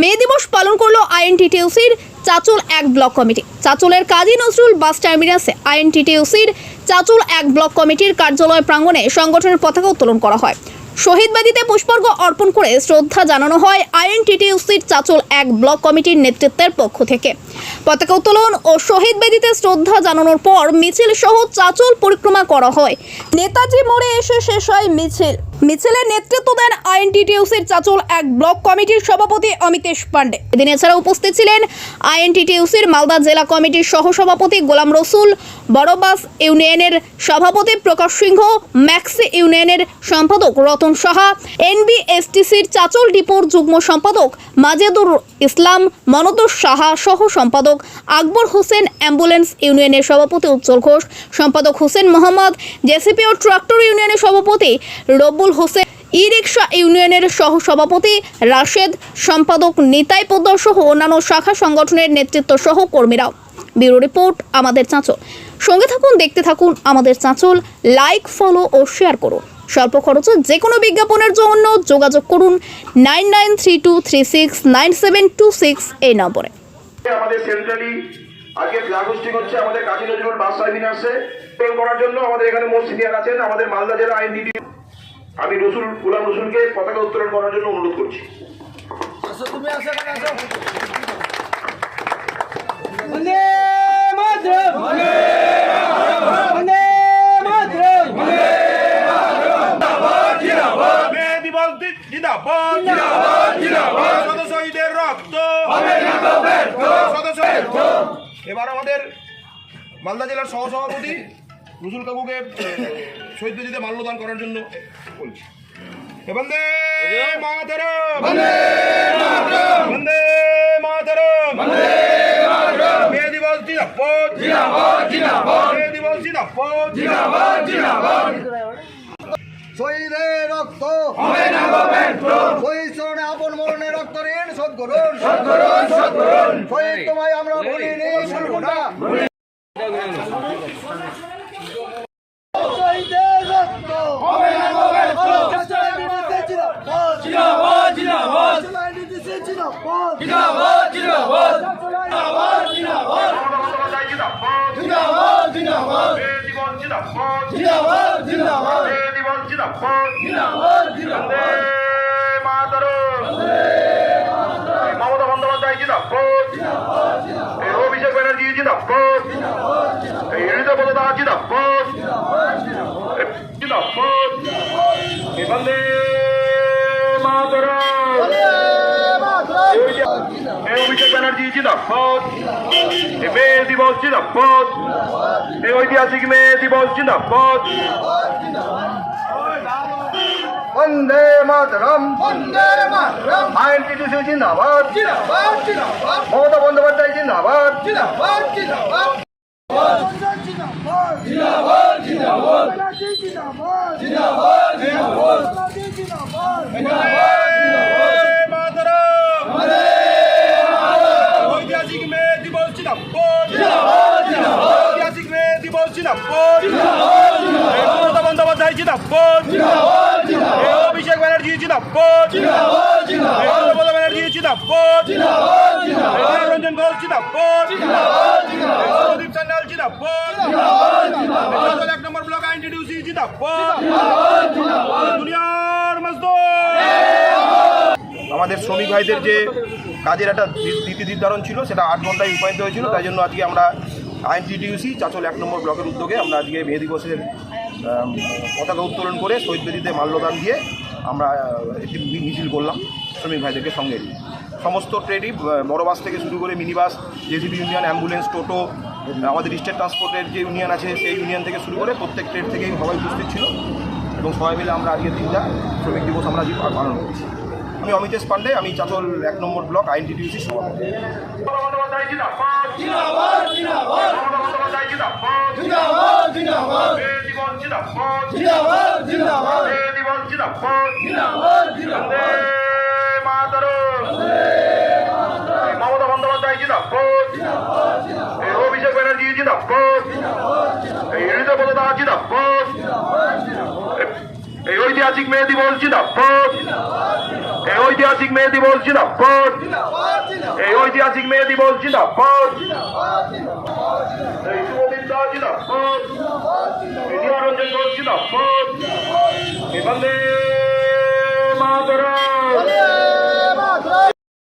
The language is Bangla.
মে দিবস পালন করল আইএনটিটিউসির চাচুল এক ব্লক কমিটি। চাচলের কাজী নজরুল বাস টার্মিনাসে আইএনটিটিউসির চাচুল এক ব্লক কমিটির কার্যালয় প্রাঙ্গণে সংগঠনের পতাকা উত্তোলন করা হয়। শহীদ বেদিতে পুষ্পার্ঘ অর্পণ করে শ্রদ্ধা জানানো হয় আইএনটিটিউসির চাচল এক ব্লক কমিটির নেতৃত্বের পক্ষ থেকে। পতাকা উত্তোলন ও শহীদ বেদিতে শ্রদ্ধা জানানোর পর মিছিল সহ চাচল পরিক্রমা করা হয়। নেতাজি মোড়ে এসে শেষ হয় মিছিল। মিছিলের নেতৃত্ব দেন আইএনটিটিউসির চাচল এক ব্লক কমিটির সভাপতি অমিতেশ পান্ডে এদিন এছাড়া উপস্থিত ছিলেন আইএনটিটিউসির মালদা জেলা কমিটির সহসভাপতি গোলাম রসুল, বড়বাস ইউনিয়নের সভাপতি প্রকাশ সিংহ, ম্যাক্সি ইউনিয়নের সম্পাদক রতন সাহা, এনবিএসটিসির চাচল ডিপোর যুগ্ম সম্পাদক মাজেদুর ইসলাম, মনদুর সাহা সহ সম্পাদক আকবর হোসেন, অ্যাম্বুলেন্স ইউনিয়নের সভাপতি উজ্জ্বল ঘোষ, সম্পাদক হোসেন মোহাম্মদ, জেসিপি ও ট্রাক্টর ইউনিয়নের সভাপতি রবুল হোসেন ই রিক্সা ইউনিয়নের সহ সভাপতি রাশেদ, সম্পাদক নিতাই পোদ্দার সহ অন্যান্য শাখা সংগঠনের নেতৃত্ব সহ কর্মীরাও ব্যুরো রিপোর্ট, আমাদের চাঁচল। সঙ্গে থাকুন, দেখতে থাকুন আমাদের চাঁচল, লাইক, ফলো ও শেয়ার করুন। স্বল্প খরচে যে কোনো বিজ্ঞাপনের জন্য যোগাযোগ করুন nine nine three two three six nine seven two six এই নম্বরে। আমাদের সেন্ট্রালি আজকে ফ্ল্যাগ হোস্টিং হচ্ছে আমাদের কাজী নজরুল বাস টার্মিনাসে। পূরণ করার জন্য আমাদের এখানে মোট সিনিয়র আছেন আমাদের মালদা জেলা আইনডিডি আমি রসুল গুলাম রসুলকে পতাকা উত্তোলন করার জন্য অনুরোধ করছি। তুমি আসো এখানে আসো বন্দে মাতরম বন্দে মাতরম মে দিবস দি- জিন্দাবাদ জিন্দাবাদ। শত শহীদের রক্ত। শত শহীদ এবার আমাদের মালদা জেলার সহসভাপতি রসুল কাকুকে শহীদ বেদিতে মাল্যদান করার জন্য বলছি। বন্দে মাতরম। বন্দে মাতরম। মে দিবস জিন্দাবাদ। মে দিবস জিন্দাবাদ। শহীদের রক্ত। হবে না শহীদ চরণে আপন মরণে রক্ত ঋণ শোধ করুন। শহীদ তোমায় আমরা ভুলিনি ভুলবো না। শহীদের রক্ত। হবে না জিন্দাবাদ জিন্দাবাদ জিন্দাবাদ জিন্দাবাদ মমতা বন্দ্যোপাধ্যায় জিন্দাবাদ জিন্দাবাদ মে দিবস জিন্দাবাদ জিন্দাবাদ জিন্দাবাদ মে দিবস জিন্দাবাদ জিন্দাবাদ জিন্দাবাদ মাতরম মমতা বন্দ্যোপাধ্যায় জিন্দাবাদ এই অভিষেক ব্যানার্জি জিন্দাবাদ এই ঋতব্রত দাস জিন্দাবাদ জিন্দাবাদ এই বন্দে মাতরম অভিষেক ব্যানার্জি জিন্দাবাদ মে দিবস জিন্দাবাদ ঐতিহাসিক মে দিবস জিন্দাবাদ वन्दे मातरम्। वन्दे मातरम्। आइएनटिटिसी जिन्दाबाद। जिन्दाबाद जिन्दाबाद। ममता बन्धोपाध्याय जिन्दाबाद। जिन्दाबाद जिन्दाबाद। जिन्दाबाद जिन्दाबाद। जिन्दाबाद जिन्दाबाद। जिन्दाबाद जिन्दाबाद। Singapore! Singapore! Singapore! দিবস জিন্দাবাদ অভিষেক ব্যানার্জি জিন্দাবাদ মমতা ব্যানার্জি জিন্দাবাদ রঞ্জন ঘোষ জিন্দাবাদ সৌদীপ সান্যাল জিন্দাবাদ এক নম্বর ব্লক আইনটিডিউসি জিন্দাবাদ দুনিয়ার মজদুর। আমাদের শ্রমিক ভাইদের যে কাজের একটা নীতি নির্ধারণ ছিল সেটা আট ঘন্টায় রূপায়িত হয়েছিল তাই জন্য আজকে আমরা আইনটিটিউসি চাচল এক নম্বর ব্লকের উদ্যোগে আমরা আজকে মে দিবসের পতাকা উত্তোলন করে শহীদ বেদিতে মাল্যদান দিয়ে আমরা একটি মিছিল করলাম শ্রমিক ভাইদেরকে সঙ্গে নিয়ে। সমস্ত ট্রেনই বড় বাস থেকে শুরু করে mini bus, JCB union, ambulance, টোটো, আমাদের স্টেট ট্রান্সপোর্টের যে ইউনিয়ন আছে সেই ইউনিয়ন থেকে শুরু করে প্রত্যেক ট্রেন থেকেই সবাই উপস্থিত ছিল এবং সবাই মিলে আমরা আজকের দিনটা শ্রমিক দিবস আমরা আজকে পালন করছি। আমি অমিতেশ পান্ডে, আমি চাচল এক নম্বর ব্লক আইনটিটিউসি সভাপতি। অভিষেক ব্যানার্জি এই ঐতিহাসিক মে দিবস জিন্দাবাদ এই ঐতিহাসিক মে দিবস জিন্দাবাদ। এই ঐতিহাসিক মে দিবস জিন্দাবাদ। এই শুভদিন দা জিন্দাবাদ। এই নিরঞ্জন ঘোষ জিন্দাবাদ।